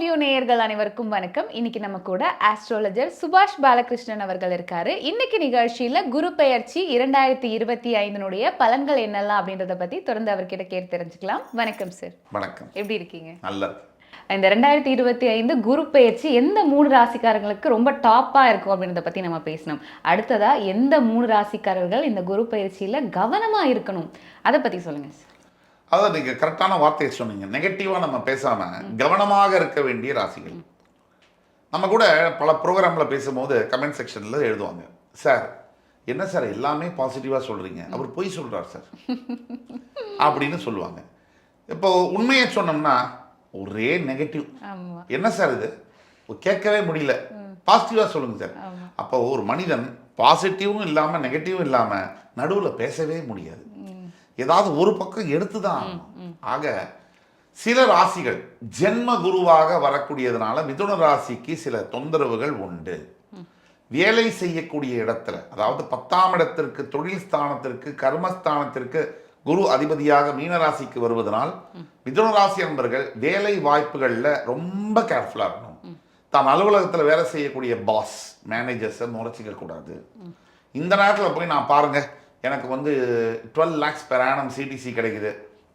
View நேயர்கள் அனைவருக்கும் வணக்கம். இன்னைக்கு நம்ம கூட ஆஸ்ட்ராலஜர் சுபாஷ் பாலகிருஷ்ணன் அவர்கள் இருக்காரு. இன்னைக்கு நிகழ்ச்சியில குரு பெயர்ச்சி இரண்டாயிரத்தி இருபத்தி ஐந்தினுடைய பலன்கள் என்னெல்லாம் அப்படின்றத பத்தி தொடர்ந்து அவர்கிட்ட கேட்டு தெரிஞ்சுக்கலாம். வணக்கம் சார் வணக்கம். எப்படி இருக்கீங்க? நல்ல இந்த ரெண்டாயிரத்தி இருபத்தி ஐந்து குரு பெயர்ச்சி எந்த மூணு ராசிக்காரங்களுக்கு ரொம்ப டாப்பா இருக்கும் அப்படின்றத பத்தி நம்ம பேசணும். அடுத்ததா எந்த மூணு ராசிக்காரர்கள் இந்த குரு பயிற்சியில கவனமா இருக்கணும்? அதை பத்தி சொல்லுங்க சார் அதான் நீங்க கரெக்டான வார்த்தையை சொன்னீங்க. நெகட்டிவா நம்ம பேசாம கவனமாக இருக்க வேண்டிய ராசிகள். நம்ம கூட பல ப்ரோக்ராம்ல பேசும்போது கமெண்ட் செக்ஷன்ல எழுதுவாங்க. சார் என்ன சார் எல்லாமே பாசிட்டிவா சொல்றீங்க? அவர் பொய் சொல்றார் சார். அப்படின்னு சொல்லுவாங்க. இப்போ உண்மையை சொன்னோம்னா ஒரே நெகட்டிவ் என்ன சார் இது? கேட்கவே முடியல. பாசிட்டிவாக சொல்லுங்க சார். அப்போ ஒரு மனிதன் பாசிட்டிவும் இல்லாமல் நெகட்டிவும் இல்லாமல் நடுவில் பேசவே முடியாது. ஏதாவது ஒரு பக்கம் எடுத்து தான். ஆக சில ராசிகள் ஜென்ம குருவாக வரக்கூடியதுனால மிதுன ராசிக்கு சில தொந்தரவுகள் உண்டு. வேலை செய்யக்கூடிய இடத்துல அதாவது பத்தாம் இடத்திற்கு தொழில் ஸ்தானத்திற்கு கர்மஸ்தானத்திற்கு குரு அதிபதியாக மீனராசிக்கு வருவதனால் மிதுன ராசி என்பர்கள் வேலை வாய்ப்புகளில் ரொம்ப கேர்ஃபுல்லாக இருக்கணும். தான் அலுவலகத்தில் வேலை செய்யக்கூடிய பாஸ் மேனேஜர்ஸை முறைச்சிக்க கூடாது. இந்த நேரத்தில் போய் நான் பாருங்க எனக்கு வந்து twelve lakhs per annum CTC கிடைக்குது.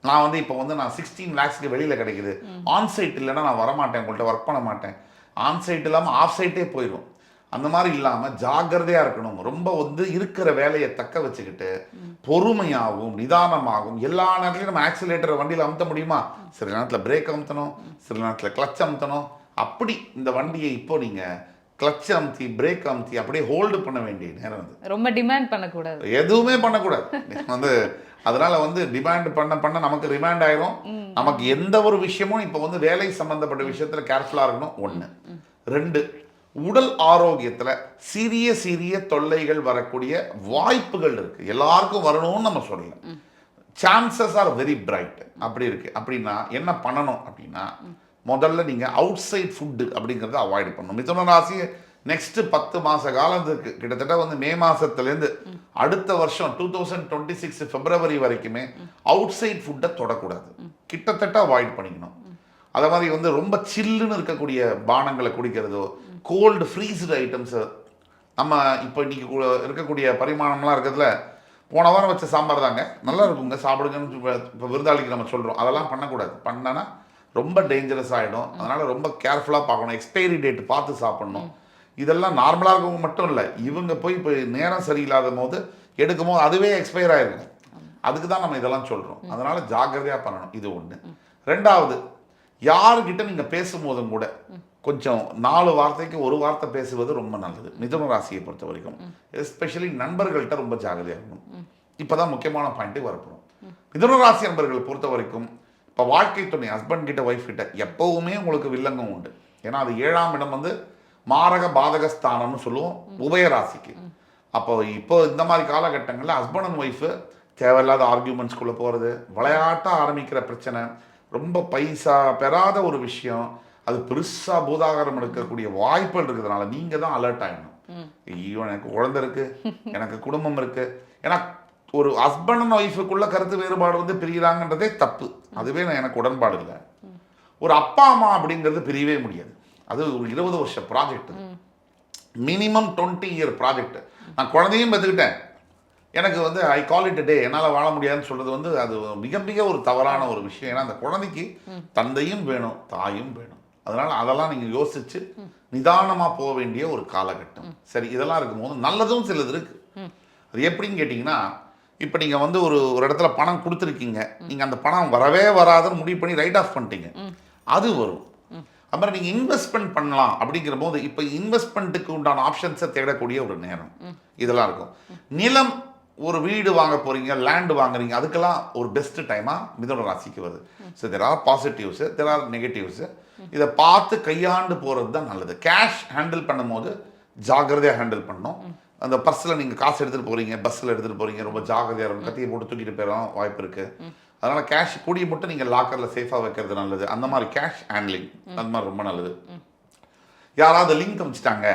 நான் வந்து இப்போ வந்து நான் சிக்ஸ்டீன் லேக்ஸ்க்கு வெளியில் கிடைக்குது. ஆன் சைட் இல்லைன்னா நான் வரமாட்டேன் உங்கள்கிட்ட ஒர்க் பண்ண மாட்டேன். ஆன் சைட் இல்லாமல் ஆஃப் சைட்டே போயிடும் அந்த மாதிரி இல்லாமல் ஜாக்கிரதையாக இருக்கணும். ரொம்ப வந்து இருக்கிற வேலையை தக்க வச்சுக்கிட்டு பொறுமையாகவும் நிதானமாகவும் எல்லா நேரத்துலையும் நம்ம ஆக்சிலேட்டரை வண்டியில் அமுத்த முடியுமா? சில நேரத்தில் பிரேக் அமுத்தணும் சில நேரத்தில் கிளச் அமுத்தணும். அப்படி இந்த வண்டியை இப்போ நீங்கள் கிளச் அமுத்தி பிரேக் அமுத்தி அப்படியே ஹோல்டு பண்ண வேண்டிய நேரம் அது. ரொம்ப டிமாண்ட் பண்ணக்கூடாது. எதுவுமே பண்ணக்கூடாது. வந்து அதனால வந்து டிமாண்ட் பண்ண பண்ண நமக்கு ரிமாண்ட் ஆயிரும். நமக்கு எந்த ஒரு விஷயமும் இப்போ வந்து வேலை சம்பந்தப்பட்ட விஷயத்துல கேர்ஃபுல்லா இருக்கணும். ஒண்ணு. ரெண்டு உடல் ஆரோக்கியத்துல சிறிய சிறிய தொல்லைகள் வரக்கூடிய வாய்ப்புகள் இருக்கு. எல்லாருக்கும் வரணும்னு நம்ம சொல்லலாம் சான்சஸ் ஆர் வெரி பிரைட் அப்படி இருக்கு. அப்படின்னா என்ன பண்ணணும் அப்படின்னா முதல்ல நீங்கள் அவுட் சைட் ஃபுட்டு அப்படிங்கிறத அவாய்ட் பண்ணணும். மிதுன ராசி நெக்ஸ்ட்டு பத்து மாச காலத்துக்கு கிட்டத்தட்ட வந்து மே மாதத்துலேருந்து அடுத்த வருஷம் two thousand twenty six February வரைக்குமே அவுட் சைட் ஃபுட்டை தொடக்கூடாது. கிட்டத்தட்ட அவாய்ட் பண்ணிக்கணும். அதே மாதிரி வந்து ரொம்ப சில்லுன்னு இருக்கக்கூடிய பானங்களை குடிக்கிறதோ கோல்டு ஃப்ரீஸ்டு ஐட்டம்ஸு நம்ம இப்போ இன்றைக்கி இருக்கக்கூடிய பரிமாணம்லாம் இருக்கிறதுல போன வாரம் வச்ச சாம்பார் தாங்க. நல்லா இருக்குங்க சாப்பிடுங்கன்னு இப்போ விருந்தாளிக்கு நம்ம சொல்கிறோம் அதெல்லாம் பண்ணக்கூடாது. பண்ணனா ரொம்ப டேஞ்சரஸ் ஆகிடும் அதனால் ரொம்ப கேர்ஃபுல்லாக பார்க்கணும். எக்ஸ்பைரி டேட் பார்த்து சாப்பிடணும். இதெல்லாம் நார்மலாக இருக்கவங்க மட்டும் இல்லை இவங்க போய் இப்போ நேரம் சரியில்லாத போது எடுக்கும் போது அதுவே எக்ஸ்பயர் ஆயிருக்கும். அதுக்கு தான் நம்ம இதெல்லாம் சொல்கிறோம் அதனால் ஜாக்கிரதையாக பண்ணணும். இது ஒன்று ரெண்டாவது யாருக்கிட்ட நீங்கள் பேசும்போதும் கூட கொஞ்சம் நாலு வார்த்தைக்கு ஒரு வார்த்தை பேசுவது ரொம்ப நல்லது. மிதுன ராசியை பொறுத்த வரைக்கும். எஸ்பெஷலி நண்பர்கள்ட்ட ரொம்ப ஜாகிரதையாக இருக்கணும். இப்போ தான் முக்கியமான பாயிண்ட்டு வரப்போகிறோம் மிதுன ராசி நண்பர்களை பொறுத்த வரைக்கும் இப்போ வாழ்க்கை துணை ஹஸ்பண்ட் கிட்ட ஒய்ஃப் கிட்ட எப்பவுமே உங்களுக்கு வில்லங்கம் உண்டு. ஏன்னா அது ஏழாம் இடம் வந்து மாரக பாதக ஸ்தானம்னு சொல்லுவோம் உபய ராசிக்கு. அப்போ இப்போ இந்த மாதிரி காலகட்டங்களில் ஹஸ்பண்ட் அண்ட் ஒய்ஃபு தேவையில்லாத ஆர்கியூமெண்ட்ஸ்குள்ளே போகிறது விளையாட்டாக ஆரம்பிக்கிற பிரச்சனை ரொம்ப பைசா பெறாத ஒரு விஷயம் அது பெருசாக பூதாகாரம் எடுக்கக்கூடிய வாய்ப்புகள் இருக்கிறதுனால நீங்கள் தான் அலர்ட் ஆகிடணும் ஐயோ எனக்கு குழந்தை இருக்கு எனக்கு குடும்பம் இருக்கு. ஏன்னா ஒரு ஹஸ்பண்ட் அண்ட் ஒய்ஃபுக்குள்ள கருத்து வேறுபாடு வந்து பிரிகிறாங்கன்றதே தப்பு. அதுவே நான் எனக்கு உடன்பாடு இல்லை. ஒரு அப்பா அம்மா அப்படிங்கிறது பிரியவே முடியாது. அது ஒரு இருபது வருஷ project minimum twenty year project நான் குழந்தையும் பெற்றுக்கிட்டேன் எனக்கு வந்து ஐ கால் இட் டே என்னால் வாழ முடியாதுன்னு சொல்றது வந்து அது மிக மிக ஒரு தவறான ஒரு விஷயம். ஏன்னா அந்த குழந்தைக்கு தந்தையும் வேணும் தாயும் வேணும். அதனால அதெல்லாம் நீங்கள் யோசிச்சு நிதானமாக போக வேண்டிய ஒரு காலகட்டம். சரி இதெல்லாம் இருக்கும்போது நல்லதும் சிலது இருக்கு. அது எப்படின்னு கேட்டிங்கன்னா இப்போ நீங்கள் வந்து ஒரு ஒரு இடத்துல பணம் கொடுத்துருக்கீங்க. நீங்கள் அந்த பணம் வரவே வராதுன்னு முடிவு பண்ணி ரைட் ஆஃப் பண்ணிட்டீங்க. அது வரும். அப்புறம் நீங்கள் இன்வெஸ்ட்மெண்ட் பண்ணலாம் அப்படிங்கிற போது இப்போ இன்வெஸ்ட்மெண்ட்டுக்கு உண்டான ஆப்ஷன்ஸை தேடக்கூடிய ஒரு நேரம். இதெல்லாம் இருக்கும். நிலம் ஒரு வீடு வாங்க போறீங்க லேண்டு வாங்குறீங்க அதுக்கெல்லாம் ஒரு பெஸ்ட் டைமாக மிதுன ராசிக்கு வருது. So there are positives there are negatives இதை பார்த்து கையாண்டு போகிறது தான் நல்லது. கேஷ் ஹேண்டில் பண்ணும்போது ஜாகிரதையாக ஹேண்டில் பண்ணணும். அந்த பர்ஸில் நீங்கள் காசு எடுத்துகிட்டு போகிறீங்க பஸ்ஸில் எடுத்துகிட்டு போகிறீங்க ரொம்ப ஜாக்கிரதையாக இருக்கும் கத்தியை போட்டு தூக்கிட்டு போயிடும் வாய்ப்பு இருக்குது அதனால் கேஷ் கூடிய மட்டும் நீங்கள் லாக்கரில் சேஃபாக வைக்கிறது நல்லது. அந்த மாதிரி கேஷ் ஹேண்ட்லிங் அந்த மாதிரி ரொம்ப நல்லது. யாராவது லிங்க் அமைச்சிட்டாங்க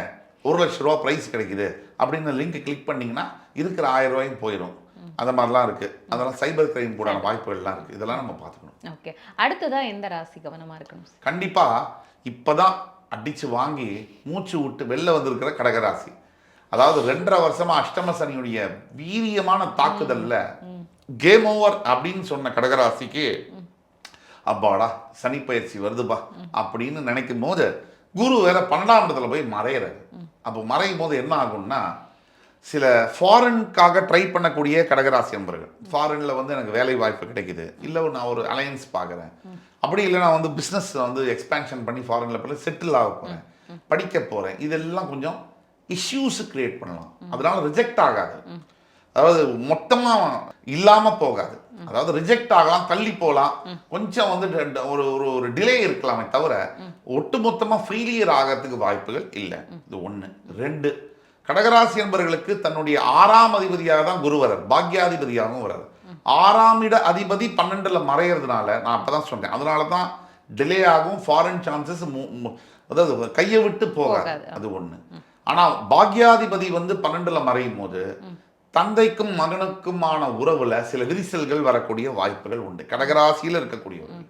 ஒரு லட்ச ரூபா ப்ரைஸ் கிடைக்குது அப்படின்னு லிங்க் கிளிக் பண்ணீங்கன்னா இருக்கிற ஆயிரம் ரூபாயும் போயிடும். அந்த மாதிரிலாம் இருக்குது அதெல்லாம் சைபர் கிரைம் கூடான வாய்ப்புகள்லாம் இருக்குது இதெல்லாம் நம்ம பார்த்துக்கணும். ஓகே அடுத்ததா எந்த ராசி கவனமா இருக்கணும்? கண்டிப்பாக இப்பதான் அடிச்சு வாங்கி மூச்சு விட்டு வெளில வந்திருக்கிற கடகராசி அதாவது ரெண்டரை வருஷமா அஷ்டம சனியுடைய வீரியமான தாக்குதல்ல கேம் ஓவர் அப்படின்னு சொன்ன கடகராசிக்கு அப்பாடா சனி பயிற்சி வருதுப்பா அப்படின்னு நினைக்கும் போது குரு வேற பன்னெண்டாம் இடத்துல போய் மறையிறாரு. அப்போ மறையும் போது என்ன ஆகும்னா சில ஃபாரின்காக ட்ரை பண்ணக்கூடிய கடகராசி நண்பர்கள் ஃபாரினில் வந்து எனக்கு வேலை வாய்ப்பு கிடைக்குது. இல்லை நான் ஒரு அலையன்ஸ் பார்க்குறேன். அப்படி இல்லை நான் வந்து பிஸ்னஸ் வந்து எக்ஸ்பேன்ஷன் பண்ணி ஃபாரினில் போய் செட்டில் ஆக போகிறேன் படிக்க போகிறேன் இதெல்லாம் கொஞ்சம் இஷ்யூஸ் கிரியேட் பண்ணலாம். அதனால ரிஜெக்ட் ஆகாது. அதாவது மொத்தமா இல்லாம போகாது. அதாவது ரிஜெக்ட் ஆகலாம் தள்ளி போகலாம். கொஞ்சம் வந்து ஒரு ஒரு ஒரு டிலே இருக்கலாமே தவிர ஒட்டுமொத்தமா ஃபெயிலியர் ஆகிறதுக்கு வாய்ப்புகள் இல்லை. இது ஒண்ணு. ரெண்டு கடகராசி என்பவர்களுக்கு தன்னுடைய ஆறாம் அதிபதியாக தான் குரு வரார் பாக்யாதிபதியாகவும் வரார் ஆறாம் இட அதிபதி பன்னெண்டுல மறையிறதுனால நான் அப்பதான் சொன்னேன். அதனால தான் டிலே ஆகும் ஃபாரின் சான்சஸ் அதாவது கையை விட்டு போகாது. அது ஒண்ணு. ஆனா பாக்யாதிபதி வந்து பன்னெண்டுல மறையும் போது தந்தைக்கும் மகனுக்குமான உறவுல சில விரிசல்கள் வரக்கூடிய வாய்ப்புகள் உண்டு. கடகராசியில் இருக்கக்கூடியவர்கள்.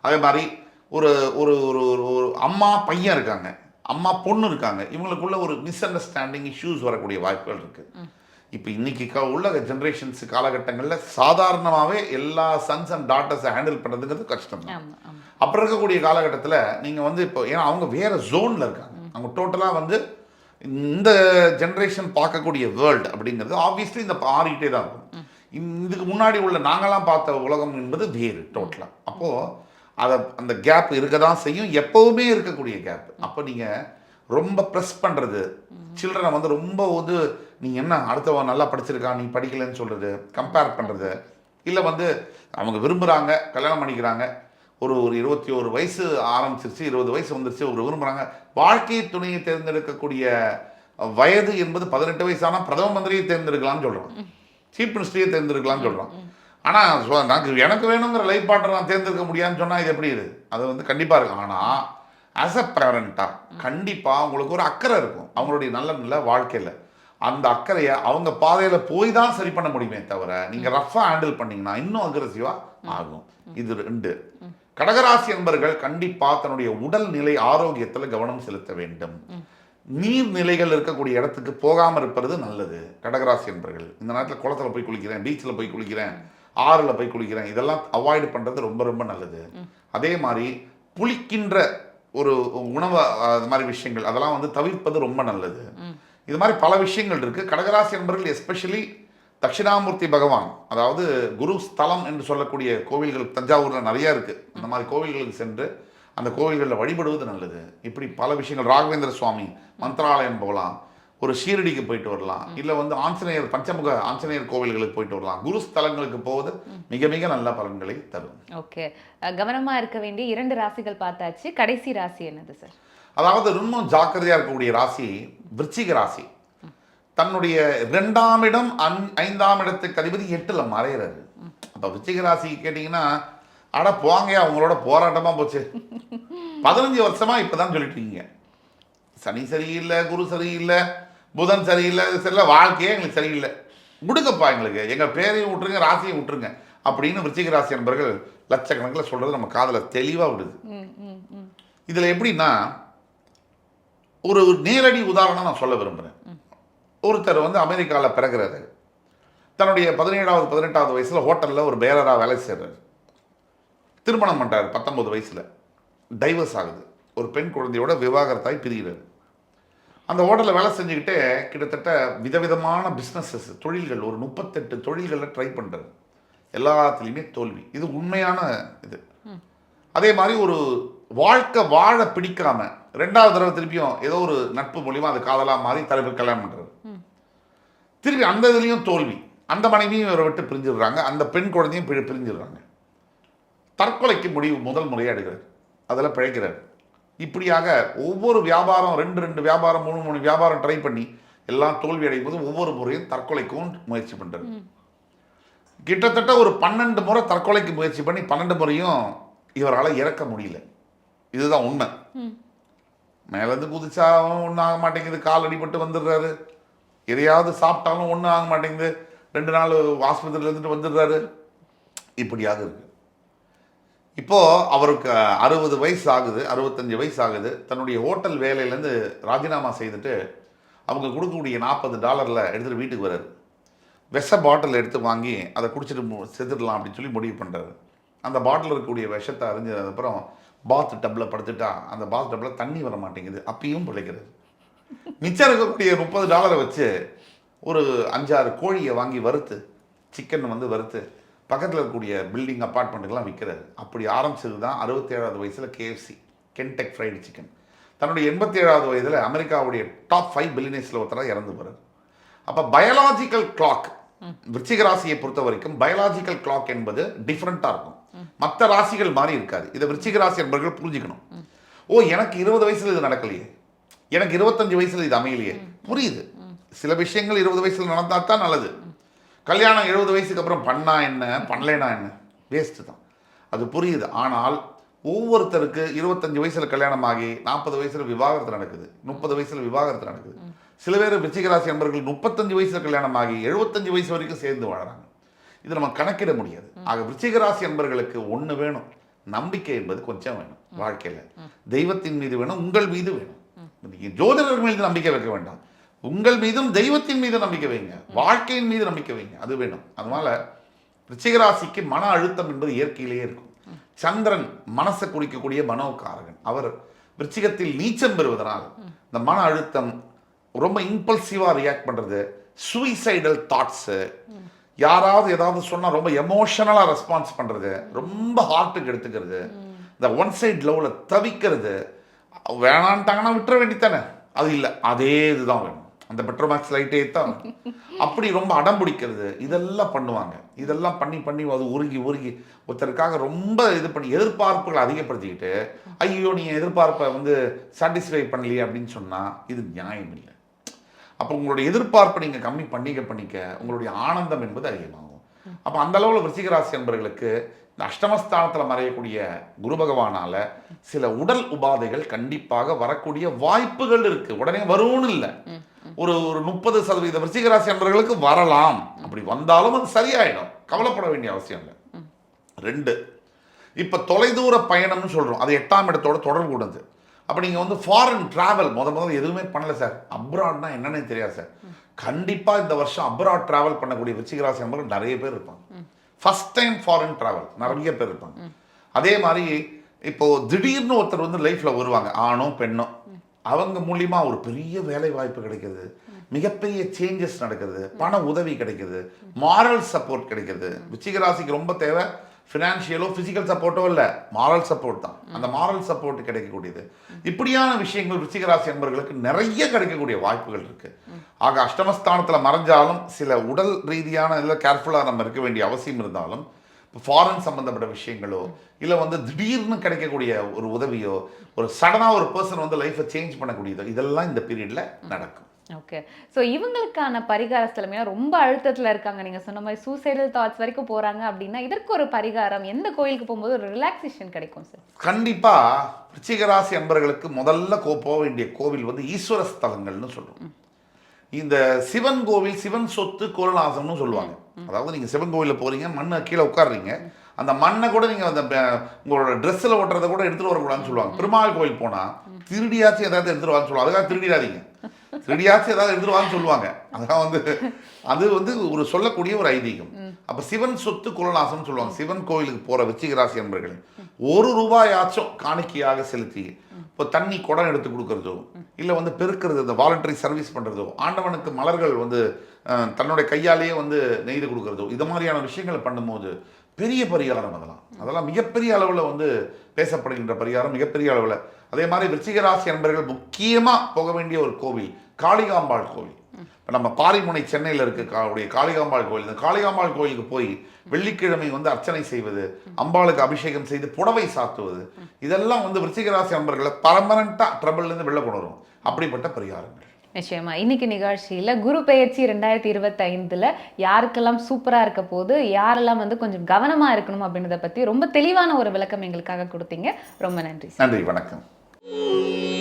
அதே மாதிரி ஒரு ஒரு ஒரு ஒரு ஒரு அம்மா பையன் இருக்காங்க. அம்மா பொண்ணு இருக்காங்க. இவங்களுக்குள்ள ஒரு மிஸ் அண்டர்ஸ்டாண்டிங் இஷ்யூஸ் வரக்கூடிய வாய்ப்புகள் இருக்கு. இப்போ இன்னைக்கு க- உள்ள ஜென்ரேஷன்ஸ் காலகட்டங்களில் சாதாரணமாகவே எல்லா சன்ஸ் அண்ட் டாட்டர்ஸை ஹேண்டில் பண்ணுறதுங்கிறது கஷ்டம் தான். அப்புறம் இருக்கக்கூடிய காலகட்டத்தில் நீங்கள் வந்து இப்போ ஏன்னா அவங்க வேற ஜோனில் இருக்காங்க. அவங்க டோட்டலாக வந்து இந்த ஜென்ரேஷன் பார்க்கக்கூடிய வேர்ல்டு அப்படிங்கிறது ஆப்வியஸ்லி இந்த மாறிக்கிட்டே தான் இருக்கும். இதுக்கு முன்னாடி உள்ள நாங்களாம் பார்த்த உலகம் என்பது வேறு டோட்டலாக அப்போது அதை அந்த கேப் இருக்க தான் செய்யும். எப்போவுமே இருக்கக்கூடிய கேப் அப்போ நீங்கள் ரொம்ப ப்ரெஸ் பண்ணுறது சில்ட்ரனை வந்து ரொம்ப வந்து நீ என்ன அடுத்தவன் நல்லா படிச்சிருக்கான் நீ படிக்கலைன்னு சொல்கிறது கம்பேர் பண்ணுறது இல்லை வந்து அவங்க விரும்புகிறாங்க கல்யாணம் பண்ணிக்கிறாங்க ஒரு ஒரு இருபத்தி ஒரு வயசு ஆரம்பிச்சிருச்சு இருபது வயசு வந்துருச்சு ஒரு விரும்புகிறாங்க வாழ்க்கை துணையை தேர்ந்தெடுக்கக்கூடிய வயது என்பது பதினெட்டு வயசான பிரதம மந்திரியை தேர்ந்தெடுக்கலாம்னு சொல்கிறான் சீஃப் மினிஸ்டரியை தேர்ந்தெடுக்கலாம்னு சொல்கிறான் ஆனால் எனக்கு எனக்கு வேணுங்கிற லைஃப் பார்ட்னர் நான் தேர்ந்தெடுக்க முடியாதுன்னு சொன்னால் இது எப்படி இது? அது வந்து கண்டிப்பாக இருக்கும். ஆனால் ஆஸ் அ பேரண்ட்டாக கண்டிப்பாக அவங்களுக்கு ஒரு அக்கறை இருக்கும். அவங்களுடைய நல்ல நல்ல வாழ்க்கையில். அந்த அக்கறையை அவங்க பாதையில் போய் தான் சரி பண்ண முடியுமே தவிர நீங்கள் ரஃப்பாக ஹேண்டில் பண்ணிங்கன்னா இன்னும் அக்ரஸிவாக ஆகும். இது ரெண்டு. கடகராசி என்பர்கள் கண்டிப்பாக தன்னுடைய உடல் நிலை ஆரோக்கியத்தில் கவனம் செலுத்த வேண்டும். நீர்நிலைகள் இருக்கக்கூடிய இடத்துக்கு போகாமல் இருப்பது நல்லது. கடகராசி என்பர்கள் இந்த நேரத்தில் குளத்துல போய் குளிக்கிறேன் பீச்சில் போய் குளிக்கிறேன் ஆறுல போய் குளிக்கிறேன் இதெல்லாம் அவாய்டு பண்ணுறது ரொம்ப ரொம்ப நல்லது. அதே மாதிரி புளிக்கின்ற ஒரு உணவு அது மாதிரி விஷயங்கள் அதெல்லாம் வந்து தவிர்ப்பது ரொம்ப நல்லது. இது மாதிரி பல விஷயங்கள் இருக்கு. கடகராசி என்பர்கள் எஸ்பெஷலி தட்சிணாமூர்த்தி பகவான் அதாவது குரு ஸ்தலம் என்று சொல்லக்கூடிய கோவில்கள் தஞ்சாவூர்ல நிறைய இருக்கு. அந்த மாதிரி கோவில்களுக்கு சென்று அந்த கோவில்களில் வழிபடுவது நல்லது. இப்படி பல விஷயங்கள் ராகவேந்திர சுவாமி மந்திராலயம் போகலாம் ஒரு ஷீரடிக்கு போயிட்டு வரலாம் இல்லை வந்து ஆஞ்சநேயர் பஞ்சமுக ஆஞ்சநேயர் கோவில்களுக்கு போயிட்டு வரலாம். குரு ஸ்தலங்களுக்கு போவது மிக மிக நல்ல பலன்களை தரும். ஓகே. கவனமா இருக்க வேண்டிய இரண்டு ராசிகள் பார்த்தாச்சு. கடைசி ராசி என்னது சார்? அதாவது இன்னும் ஜாக்கிரதையா இருக்கக்கூடிய ராசி விருச்சிக ராசி. தன்னுடைய இரண்டாம் இடம் அன்- ஐந்தாம் இடத்துக்கு அதிபதி எட்டுல மறையிறாரு. அப்ப விருச்சிக ராசி கேட்டீங்கன்னா அட போங்க அவங்களோட போராட்டமா போச்சு. பதினஞ்சு வருஷமா இப்பதான் சொல்லிட்டு இருக்கீங்க சனி சரியில்லை குரு சரியில்லை புதன் சரியில்லை சரியில்லை வாழ்க்கையே எங்களுக்கு சரியில்லை. விடுங்கப்பா எங்களுக்கு. எங்க பேரையும் விட்டுருங்க ராசியை விட்டுருங்க. அப்படின்னு விருச்சிக ராசி நண்பர்கள் லட்சக்கணக்கில் சொல்றது நம்ம காதுல தெளிவா விடுது. இதுல எப்படின்னா ஒரு நேரடி உதாரணம் நான் சொல்ல விரும்புகிறேன் ஒருத்தர் வந்து அமெரிக்காவில் பிறகுறாரு. தன்னுடைய பதினேழாவது பதினெட்டாவது வயசில் ஹோட்டலில் ஒரு பேரராக வேலை செய்கிறாரு திருமணம் பண்ணுறாரு பத்தொம்போது வயசில். டைவர்ஸ் ஆகுது. ஒரு பெண் குழந்தையோட விவாகரத்தாய் பிரிகிறாரு. அந்த ஹோட்டலில் வேலை செஞ்சுக்கிட்டே கிட்டத்தட்ட விதவிதமான பிஸ்னஸஸ் தொழில்கள் ஒரு முப்பத்தெட்டு தொழில்களில் ட்ரை பண்ணுறாரு எல்லாத்துலேயுமே தோல்வி. இது உண்மையான இது. அதே மாதிரி ஒரு வாழ்க்கை வாழ பிடிக்காம ரெண்டாவது தடவை திருப்பியும் ஏதோ ஒரு நட்பு மூலியமாக அது காதலா மாறி தலைவர் கல்யாணம் பண்றாரு. திருப்பி அந்த இதுலயும் தோல்வி. அந்த மனைவியும் இவரை விட்டு பிரிஞ்சிடுறாங்க. அந்த பெண் குழந்தையும் பிரி- பிரிஞ்சிடுறாங்க. தற்கொலைக்கு முடிவு முதல் முறையாக எடுக்கிறார் அதில் பிழைக்கிறார். இப்படியாக ஒவ்வொரு வியாபாரம் ரெண்டு ரெண்டு வியாபாரம் மூணு மூணு வியாபாரம் ட்ரை பண்ணி எல்லாம் தோல்வி அடையும் போது ஒவ்வொரு முறையும் தற்கொலைக்கும் முயற்சி பண்றாரு கிட்டத்தட்ட ஒரு பன்னெண்டு முறை தற்கொலைக்கு முயற்சி பண்ணி பன்னெண்டு முறையும் இவரால் இறக்க முடியல. இதுதான் உண்மை. மேலேருந்து குதிச்சா ஒன்றும் ஆக மாட்டேங்குது. கால் அடிபட்டு வந்துடுறாரு. எதையாவது சாப்பிட்டாலும் ஒன்றும் ஆக மாட்டேங்குது. ரெண்டு நாள் ஆஸ்பத்திரியில் இருந்துட்டு வந்துடுறாரு. இப்படியாக இருக்கு. இப்போது அவருக்கு அறுபது வயசு ஆகுது அறுபத்தஞ்சு வயசு ஆகுது. தன்னுடைய ஹோட்டல் வேலையிலேருந்து ராஜினாமா செய்துட்டு அவங்க கொடுக்கக்கூடிய நாற்பது டாலரில் எடுத்துகிட்டு வீட்டுக்கு வர்றாரு. விஷ பாட்டில் எடுத்து வாங்கி அதை குடிச்சிட்டு மு- செத்துடலாம் அப்படின்னு சொல்லி முடிவு பண்ணுறாரு அந்த பாட்டில் இருக்கக்கூடிய விஷத்தை அறிஞ்சதுக்கப்புறம் பாத் டப்பில் படுத்துட்டா அந்த பாத் டப்பில் தண்ணி வர மாட்டேங்குது. அப்பயும் பிழைக்கிறது மிச்சம் இருக்கக்கூடிய முப்பது டாலரை வச்சு ஒரு அஞ்சாறு கோழியை வாங்கி வறுத்து சிக்கன் வந்து வறுத்து பக்கத்தில் இருக்கக்கூடிய பில்டிங் அப்பார்ட்மெண்ட்டுக்கெல்லாம் விற்கிறது அப்படி ஆரம்பிச்சது தான் அறுபத்தேழாவது வயசில் கேஎஃப்சி கென்டெக் ஃப்ரைடு சிக்கன் தன்னுடைய எண்பத்தி ஏழாவது வயதில் அமெரிக்காவுடைய டாப் ஃபைவ் பில்லினேஸில் ஒருத்தராக இறந்து போகிறார் அப்போ பயாலாஜிக்கல் கிளாக் விருச்சிக ராசியை பொறுத்த வரைக்கும் பயாலாஜிக்கல் கிளாக் என்பது டிஃப்ரெண்ட்டாக இருக்கும். மற்ற ராசிகள் மாதிரி இருக்காது. இதை விருச்சிக ராசி என்பவர்கள் புரிஞ்சுக்கணும். ஓ எனக்கு இருபது வயசுல இது நடக்கலையே. எனக்கு இருபத்தஞ்சு வயசுல இது அமையலையே. புரியுது. சில விஷயங்கள் இருபது வயசுல நடந்தா தான் நல்லது. கல்யாணம் எழுபது வயசுக்கு அப்புறம் பண்ணா என்ன? பண்ணலைனா என்ன? வேஸ்ட்டு தான். அது புரியுது. ஆனால் ஒவ்வொருத்தருக்கு இருபத்தஞ்சு வயசுல கல்யாணம் ஆகி நாற்பது வயசுல விவாகரத்து நடக்குது. முப்பது வயசுல விவாகரத்து நடக்குது. சில பேர் விருச்சிகராசி என்பவர்கள் முப்பத்தஞ்சு வயசுல கல்யாணம் ஆகி எழுபத்தஞ்சு வயசு வரைக்கும் சேர்ந்து வாழறாங்க. இது நம்ம கணக்கிட முடியாது. ஆக விருச்சிகராசி என்பவர்களுக்கு ஒண்ணு வேணும். நம்பிக்கை என்பது கொஞ்சம் வேணும் வாழ்க்கையில. தெய்வத்தின் மீது வேணும். உங்கள் மீது வேணும். நீங்க ஜோதிடர் மீது நம்பிக்கை வைக்க வேண்டாம். உங்கள் மீதும் தெய்வத்தின் மீது நம்பிக்கை வைங்க. வாழ்க்கையின் மீது நம்பிக்கை வைங்க. அது வேணும். அதனால ரிச்சிகராசிக்கு மன அழுத்தம் என்பது இயற்கையிலேயே இருக்கும். சந்திரன் மனசை குறிக்கக்கூடிய மனோகாரகன். அவர் விருச்சிகத்தில் நீச்சம் பெறுவதனால் இந்த மன அழுத்தம் ரொம்ப இம்பல்சிவாக ரியாக்ட் பண்ணுறது சூசைடல் தாட்ஸு யாராவது ஏதாவது சொன்னால் ரொம்ப எமோஷனலாக ரெஸ்பான்ஸ் பண்ணுறது ரொம்ப ஹார்ட்டுக்கு எடுத்துக்கிறது இந்த ஒன் சைட் லவ்வில் தவிக்கிறது வேணான்ட்டாங்கன்னா விட்டுற வேண்டித்தானே அது இல்லை. அதே இதுதான் வேணும். அந்த பெட்ரோமேக்ஸ் லைட்டே தான் அப்படி ரொம்ப அடம் பிடிக்கிறது இதெல்லாம் பண்ணுவாங்க. இதெல்லாம் பண்ணி பண்ணி அது உருகி உருகி ஒருத்தருக்காக ரொம்ப இது பண்ணி எதிர்பார்ப்புகளை அதிகப்படுத்திக்கிட்டு ஐயோ நீ எதிர்பார்ப்பை வந்து சாட்டிஸ்ஃபை பண்ணலையே அப்படின்னு சொன்னால் இது நியாயம் இல்லை. அப்போ உங்களுடைய எதிர்பார்ப்பை நீங்கள் கம்மி பண்ணிக்க பண்ணிக்க உங்களுடைய ஆனந்தம் என்பது அதிகமாகும். அப்போ அந்த அளவில் ரிசிகராசி என்பவர்களுக்கு அஷ்டமஸ்தானத்தில் மறையக்கூடிய குரு பகவானால் சில உடல் உபாதைகள் கண்டிப்பாக வரக்கூடிய வாய்ப்புகள் இருக்கு. உடனே வரும்னு இல்லை. ஒரு ஒரு முப்பது சதவீத விருச்சிகராசி என்பவர்களுக்கு வரலாம். அப்படி வந்தாலும் அது சரியாயிடும். கவலைப்பட வேண்டிய அவசியம் இல்லை. ரெண்டு இப்போ தொலைதூர பயணம்னு சொல்கிறோம் அது எட்டாம் இடத்தோட தொடர்பு கூடாது. அப்போ நீங்கள் வந்து ஃபாரின் ட்ராவல் முத முதல்ல எதுவுமே பண்ணல சார். அப்ராட்னா என்னன்னே தெரியாது சார். கண்டிப்பாக இந்த வருஷம் அப்ராட் ட்ராவல் பண்ணக்கூடிய விருச்சிகராசி நம்பர்கள் நிறைய பேர் இருப்பாங்க. ஃபர்ஸ்ட் டைம் ஃபாரின் ட்ராவல் நிறைய பேர் இருப்பாங்க. அதே மாதிரி இப்போ திடீர்னு ஒருத்தர் வந்து லைஃப்பில் வருவாங்க. ஆணோ பெண்ணோ. அவங்க மூலியமா ஒரு பெரிய வேலை வாய்ப்பு கிடைக்கிறது மிகப்பெரிய சேஞ்சஸ் நடக்குது. பண உதவி கிடைக்குது. மாரல் சப்போர்ட் கிடைக்குது. விச்சிகராசிக்கு ரொம்ப தேவை. ஃபினான்ஷியலோ ஃபிசிக்கல் சப்போர்ட்டோ இல்லை மாரல் சப்போர்ட் தான். அந்த மாரல் சப்போர்ட் கிடைக்கக்கூடியது. இப்படியான விஷயங்கள் விச்சிகராசி என்பவர்களுக்கு நிறைய கிடைக்கக்கூடிய வாய்ப்புகள் இருக்குது ஆக அஷ்டமஸ்தானத்தில் மறைஞ்சாலும் சில உடல் ரீதியான இதில் கேர்ஃபுல்லாக நம்ம இருக்க வேண்டிய அவசியம் இருந்தாலும் இப்போ ஃபாரின் சம்மந்தப்பட்ட விஷயங்களோ இல்லை வந்து திடீர்னு கிடைக்கக்கூடிய ஒரு உதவியோ ஒரு சடனாக ஒரு பர்சன் வந்து லைஃப்பை சேஞ்ச் பண்ணக்கூடியதோ இதெல்லாம் இந்த பீரியடில் நடக்கும். ஓகே ஸோ இவங்களுக்கான பரிகார ஸ்தலம் ஏன்னா ரொம்ப அழுத்தத்தில் இருக்காங்க. நீங்கள் சொன்ன மாதிரி சூசைடல் தாட்ஸ் வரைக்கும் போகிறாங்க அப்படின்னா இதற்கு ஒரு பரிகாரம். எந்த கோயிலுக்கு போகும்போது ஒரு ரிலாக்ஸேஷன் கிடைக்கும் சார் கண்டிப்பாக ரிச்சிகராசி அன்பர்களுக்கு முதல்ல போக வேண்டிய கோவில் வந்து ஈஸ்வர ஸ்தலங்கள்னு சொல்லுவோம் இந்த சிவன் கோவில் சிவன் சொத்து கோலநாசம்னு சொல்லுவாங்க. அதாவது நீங்கள் சிவன் கோவிலில் போகிறீங்க மண்ணை கீழே உட்காடுறீங்க அந்த மண்ணை கூட நீங்கள் அந்த உங்களோட ட்ரெஸ்ஸில் ஒட்டுறதை கூட எடுத்துகிட்டு வரக்கூடாதுன்னு சொல்லுவாங்க. பெருமாள் கோயில் போனால் திருடியாச்சும் ஏதாவது எடுத்துகிட்டு வான்னு சொல்லுவாங்க. அதுக்காக திருடிடாதீங்க. திருடியாச்சும் ஏதாவது எடுத்துகிட்டு வான்னு சொல்லுவாங்க. அதான் வந்து அது வந்து ஒரு சொல்லக்கூடிய ஒரு ஐதீகம். அப்போ சிவன் சொத்து குலநாசம்னு சொல்லுவாங்க. சிவன் கோயிலுக்கு போகிற விச்சிகராசி என்பர்கள் ஒரு ரூபாயாச்சும் காணிக்கையாக செலுத்தி இப்போ தண்ணி குடம் எடுத்து கொடுக்கறதோ இல்லை வந்து பெருக்கிறது இந்த வாலண்டரி சர்வீஸ் பண்ணுறதோ ஆண்டவனுக்கு மலர்கள் வந்து தன்னுடைய கையாலேயே வந்து நெய்து கொடுக்கறதோ இது மாதிரியான விஷயங்களை பண்ணும்போது பெரிய பரிகாரம் அதெல்லாம். அதெல்லாம் மிகப்பெரிய அளவில் வந்து பேசப்படுகின்ற பரிகாரம் மிகப்பெரிய அளவில் அதே மாதிரி விருச்சிகராசி அன்பர்கள் முக்கியமாக போக வேண்டிய ஒரு கோவில் காளிகாம்பாள் கோவில். இப்போ நம்ம பாரிமுனை சென்னையில் இருக்க காளிகாம்பாள் கோவில் இந்த காளிகாம்பாள் கோயிலுக்கு போய் வெள்ளிக்கிழமை வந்து அர்ச்சனை செய்வது அம்பாளுக்கு அபிஷேகம் செய்து புடவை சாத்துவது இதெல்லாம் வந்து விருச்சிகராசி அன்பர்களை பர்மனண்ட்டாக ட்ரபிள்லேருந்து வெளில கொண்டு வரும் அப்படிப்பட்ட பரிகாரங்கள். நிச்சயமா. இன்னைக்கு நிகழ்ச்சியில குரு பெயர்ச்சி ரெண்டாயிரத்தி இருபத்தி ஐந்துல யாருக்கெல்லாம் சூப்பரா இருக்க போது யாரெல்லாம் வந்து கொஞ்சம் கவனமா இருக்கணும் அப்படின்றத பத்தி ரொம்ப தெளிவான ஒரு விளக்கம் எங்களுக்காக கொடுத்தீங்க. ரொம்ப நன்றி நன்றி வணக்கம். 嗯。